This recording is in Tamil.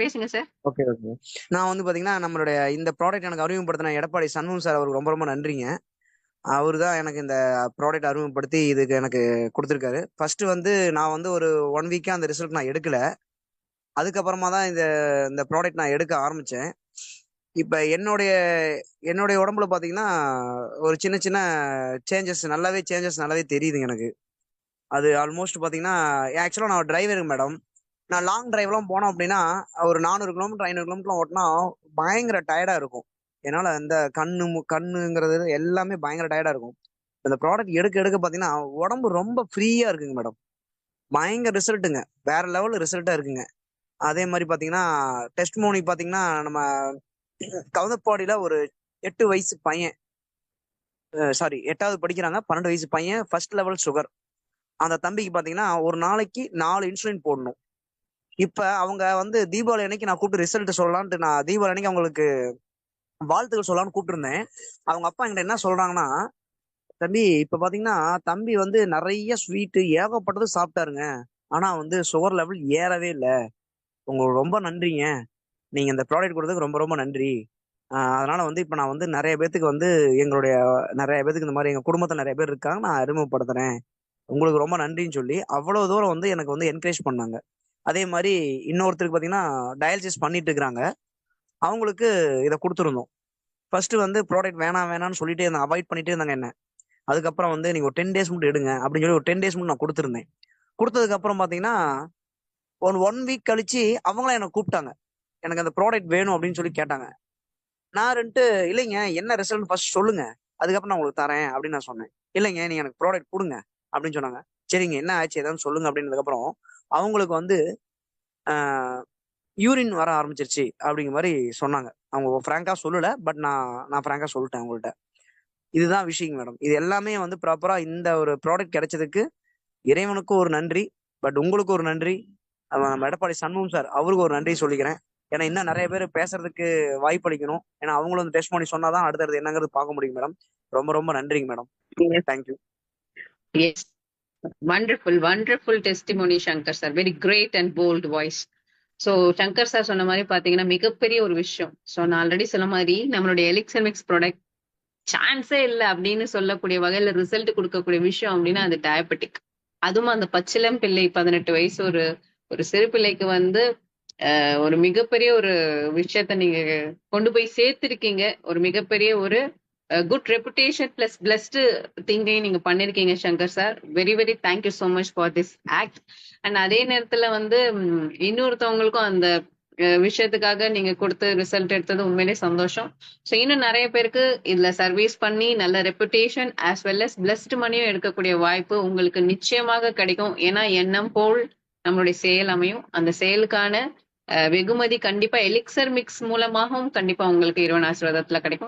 பேசுங்க சார். Okay, okay. நான் வந்து பார்த்தீங்கன்னா, நம்மளுடைய இந்த ப்ராடக்ட் எனக்கு அறிமுகப்படுத்தின எடப்பாடி சண்முகம் சார் அவருக்கு ரொம்ப ரொம்ப நன்றிங்க. அவரு தான் எனக்கு இந்த ப்ராடக்ட் அறிமுகப்படுத்தி இதுக்கு எனக்கு கொடுத்துருக்காரு ஃபர்ஸ்ட்டு வந்து நான் வந்து ஒரு ஒன் வீக்கா அந்த ரிசல்ட் நான் எடுக்கல. அதுக்கப்புறமா தான் இந்த இந்த ப்ராடக்ட் நான் எடுக்க ஆரம்பிச்சேன். இப்போ என்னுடைய என்னுடைய உடம்புல பார்த்தீங்கன்னா, ஒரு சின்ன சின்ன சேஞ்சஸ் நல்லாவே சேஞ்சஸ் நல்லாவே தெரியுதுங்க எனக்கு. அது ஆல்மோஸ்ட் பார்த்தீங்கன்னா, ஆக்சுவலாக நான் டிரைவருங்க மேடம். நான் லாங் டிரைவ்லாம் போனோம் அப்படின்னா ஒரு 400 கிலோமீட்டர், ஐநூறு கிலோமீட்டர்லாம் ஓட்டினா பயங்கர டயர்டாக இருக்கும். என்னால் இந்த கண்ணு மு கண்ணுங்கிறது எல்லாமே பயங்கர டயர்டாக இருக்கும். இந்த ப்ராடக்ட் எடுக்க எடுக்க பார்த்தீங்கன்னா, உடம்பு ரொம்ப ஃப்ரீயாக இருக்குங்க மேடம். பயங்கர ரிசல்ட்டுங்க. வேற லெவல் ரிசல்ட்டாக இருக்குங்க. அதே மாதிரி பார்த்தீங்கன்னா, டெஸ்டிமோனி பார்த்தீங்கன்னா, நம்ம கவுந்தப்பாடியில் ஒரு எட்டு வயசு பையன். சாரி எட்டாவது படிக்கிறாங்க. 12 வயசு பையன். First level sugar. அந்த தம்பிக்கு பார்த்தீங்கன்னா, ஒரு நாளைக்கு நாலு இன்சுலின் போடணும். இப்ப அவங்க வந்து தீபாவளி அன்னைக்கு நான் கூப்பிட்டு ரிசல்ட் சொல்லலான்ட்டு நான் தீபாவளி அன்னைக்கு அவங்களுக்கு வாழ்த்துக்கள் சொல்லலாம்னு கூப்பிட்டுருந்தேன். அவங்க அப்பா என்கிட்ட என்ன சொல்றாங்கன்னா, "தம்பி இப்ப பார்த்தீங்கன்னா, தம்பி வந்து நிறைய ஸ்வீட்டு ஏகப்பட்டது சாப்பிட்டாருங்க. ஆனா வந்து சுகர் லெவல் ஏறவே இல்லை உங்களுக்கு ரொம்ப நன்றிங்க. நீங்க இந்த ப்ராடக்ட் கொடுத்ததுக்கு ரொம்ப ரொம்ப நன்றி. அதனால வந்து இப்ப நான் வந்து நிறைய பேத்துக்கு வந்து எங்களுடைய நிறைய பேத்துக்கு இந்த மாதிரி எங்க குடும்பத்துல நிறைய பேர் இருக்காங்க. நான் அறிமுகப்படுத்துறேன். உங்களுக்கு ரொம்ப நன்றின்னு" சொல்லி அவ்வளோ தூரம் வந்து எனக்கு வந்து என்கரேஜ் பண்ணாங்க. அதே மாதிரி இன்னொருத்தருக்கு பார்த்தீங்கன்னா, டயாலிசிஸ் பண்ணிட்டு இருக்கிறாங்க. அவங்களுக்கு இதை கொடுத்துருந்தோம் ஃபர்ஸ்ட்டு வந்து ப்ராடக்ட் வேணாம் வேணாம்னு சொல்லிட்டே இருந்தாங்க. அவாய்ட் பண்ணிட்டே இருந்தாங்க என்ன. அதுக்கப்புறம் வந்து "நீங்க ஒரு 10 டேஸ் மட்டும் எடுங்க" அப்படின்னு சொல்லி ஒரு 10 டேஸ் மட்டும் நான் கொடுத்துருந்தேன் கொடுத்ததுக்கப்புறம் பார்த்தீங்கன்னா, ஒன் ஒன் வீக் கழிச்சு அவங்களாம் என்னை கூப்பிட்டாங்க. எனக்கு அந்த ப்ராடக்ட் வேணும் அப்படின்னு சொல்லி கேட்டாங்க. நான் ரெண்டு "இல்லைங்க என்ன ரிசல்ட் ஃபர்ஸ்ட் சொல்லுங்க. அதுக்கப்புறம் நான் உங்களுக்கு தரேன்" அப்படின்னு நான் சொன்னேன். "இல்லைங்க நீங்க எனக்கு ப்ராடக்ட் கொடுங்க அப்படின்னு சொன்னாங்க. "சரிங்க என்ன ஆச்சு ஏதான்னு சொல்லுங்க" அப்படின்னதுக்கப்புறம், அவங்களுக்கு வந்து யூரின் வர ஆரம்பிச்சுருச்சு அப்படிங்கிற மாரி சொன்னாங்க. அவங்க ஃபிராங்கா சொல்லல. பட் நான் நான் ஃபிராங்கா சொல்ட்டேன் அவங்கள்ட்ட. இதுதான் விஷயங்க மேடம். இது எல்லாமே வந்து ப்ராப்பரா இந்த ஒரு ப்ராடக்ட் கிடைச்சதுக்கு இறைவனுக்கும் ஒரு நன்றி. பட் உங்களுக்கு ஒரு நன்றி. நம்ம எடப்பாடி சண்முகம் சார் அவருக்கு ஒரு நன்றி சொல்லிக்கிறேன். ஏன்னா இன்னும் நெறைய பேர் பேசுறதுக்கு வாய்ப்பளிக்கணும். ஏன்னா அவங்களும் வந்து டெஸ்டிமோனி சொன்னா தான் அடுத்தடுத்து என்னங்கிறது பார்க்க முடியும் மேடம். ரொம்ப ரொம்ப நன்றிங்க madam. Yes. Thank you. Yes. Wonderful wonderful testimony Shankar sir. Very great and bold voice. So Shankar sir சொன்ன மாதிரி பார்த்தீங்கன்னா, மிகப்பெரிய ஒரு விஷயம். ஸோ நான் ஆல்ரெடி சொன்ன மாதிரி நம்மளுடைய எலெக்ட்ரானிக்ஸ் ப்ராடக்ட் சான்ஸே இல்ல அப்படின்னு சொல்லக்கூடிய வகையில ரிசல்ட் கொடுக்கக்கூடிய விஷயம் அப்படின்னா, அது டயபெட்டிக். அதுவும் அந்த பச்சிலம் பிள்ளை 18 வயசு ஒரு ஒரு சிறு பிள்ளைக்கு வந்து ஒரு மிகப்பெரிய ஒரு விஷயத்த நீங்க கொண்டு போய் சேர்த்திருக்கீங்க. ஒரு மிகப்பெரிய ஒரு குட் ரெப்புடேஷன் பிளஸ் பிளஸ்டு திங்கையும் நீங்க பண்ணிருக்கீங்க Shankar sir. Very very thank you so much for this act. And அதே நேரத்துல வந்து இன்னொருத்தவங்களுக்கும் அந்த விஷயத்துக்காக நீங்க கொடுத்து ரிசல்ட் எடுத்தது உண்மையிலே சந்தோஷம். ஸோ இன்னும் நிறைய பேருக்கு இதுல சர்வீஸ் பண்ணி நல்ல reputation as well as blessed மனியும் எடுக்கக்கூடிய வாய்ப்பு உங்களுக்கு நிச்சயமாக கிடைக்கும். ஏன்னா எண்ணம் போல் நம்மளுடைய செயல் அமையும். அந்த செயலுக்கான வெகுமதி கண்டிப்பா எலிக்ஸர் மிக்ஸ் மூலமாகவும் கண்டிப்பா உங்களுக்கு இறைவன் ஆசீர்வாதத்துல கிடைக்கும்.